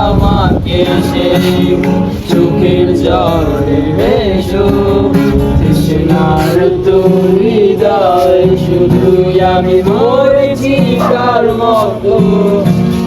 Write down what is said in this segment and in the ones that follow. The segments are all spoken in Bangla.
আমাকে সেই চোখের জলে এসো তৃষ্ণার তুমি হৃদয় শুধুই আমি মরেছি কার মতো।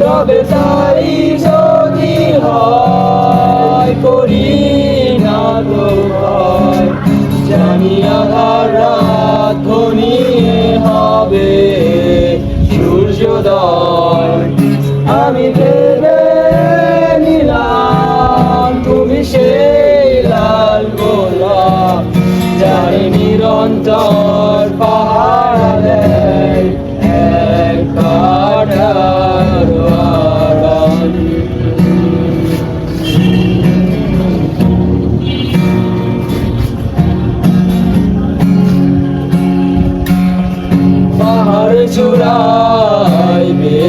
তবে তাই যদি হয়, করি না তো জানি আধার রাত হবে। নিরন্তর পাহাড়ে এক কাটার পাহাড় চূড়াইবে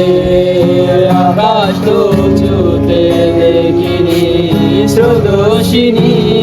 আকাশ তো ছুতে দেখিনি স্রোতসিনী